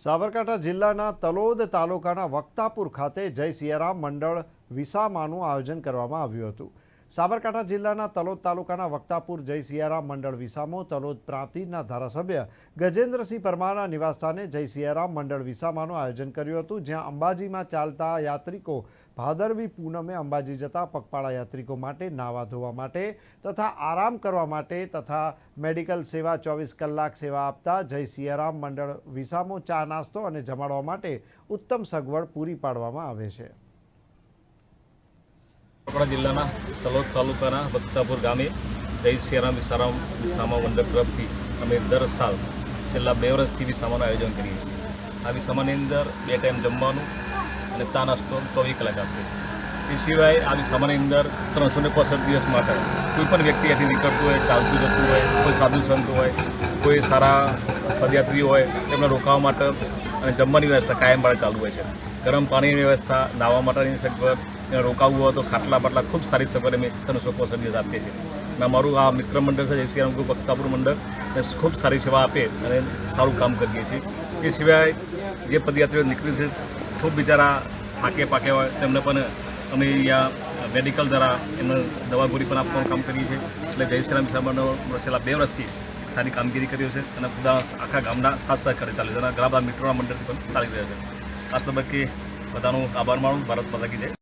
સાબરકાંઠા જિલ્લાના તલોદ તાલુકાના વક્તાપુર ખાતે જય સિયારામ મંડળ વિસામાનું આયોજન કરવામાં આવ્યું હતું. સાબરકાંઠા જિલ્લાના તલોદ તાલુકાના વક્તાપુર જય સિયારામ મંડળ વિસામો, તલોદ પ્રાંતિજના ધારાસભ્ય ગજેન્દ્રસિંહ પરમારના નિવાસસ્થાને જય સિયારામ મંડળ વિસામાનું આયોજન કર્યું હતું, જ્યાં અંબાજીમાં ચાલતા યાત્રિકો ભાદરવી પૂનમે અંબાજી જતા પગપાળા યાત્રિકો માટે નાવા ધોવા માટે તથા આરામ કરવા માટે તથા મેડિકલ સેવા ચોવીસ કલાક સેવા આપતા જય મંડળ વિસામો ચા નાસ્તો અને જમાડવા માટે ઉત્તમ સગવડ પૂરી પાડવામાં આવે છે. આપણા જિલ્લાના તલોદ તાલુકાના બત્તાપુર ગામે જય શ્રીરામ વિસારામ વિસામા મંડળ તરફથી અમે દર સાલ છેલ્લા બે વર્ષથી વિસામાનું આયોજન કરીએ છીએ. આ વિસામાની અંદર બે ટાઈમ જમવાનું અને ચા નાસ્તો ચોવીસ કલાક આપીએ છીએ. એ સિવાય આ વિસામાની અંદર ત્રણસો ને પોસઠ દિવસ માટે કોઈ પણ વ્યક્તિ અહીંથી નીકળતું હોય, ચાલતું જતું હોય, કોઈ સાધુ સંત હોય, કોઈ સારા પદયાત્રી હોય તેમને રોકાવા માટે અને જમવાની વ્યવસ્થા કાયમ માટે ચાલુ હોય છે. ગરમ પાણીની વ્યવસ્થા નાહવા માટેની સગવડ રોકાવવું હોય તો ખાટલા બાટલા ખૂબ સારી સગવડ અમે તને લોકો સર્વિસ આપીએ છીએ. અને અમારું આ મિત્ર મંડળ છે જય શ્રી ગ્રુપ બખ્તાપુર મંડળ એ ખૂબ સારી સેવા આપે અને સારું કામ કરીએ છીએ. એ સિવાય જે પદયાત્રીઓ નીકળી છે, ખૂબ બિચારા થાકે પાકે હોય, તેમને પણ અમે અહીંયા મેડિકલ દ્વારા એમને દવા ગોળી પણ આપવાનું કામ કરીએ છીએ. એટલે જયશ્રામ સામાનો છેલ્લા બે વર્ષથી સારી કામગીરી કર્યો છે અને બધા આખા ગામના સાથ સહકારે ચાલે છે અને ઘણા બધા મિત્રોના મંડળથી પણ ચાલી રહ્યા છે. આ તબક્કે બધાનો આભાર માનું ભારત માતા કી જય.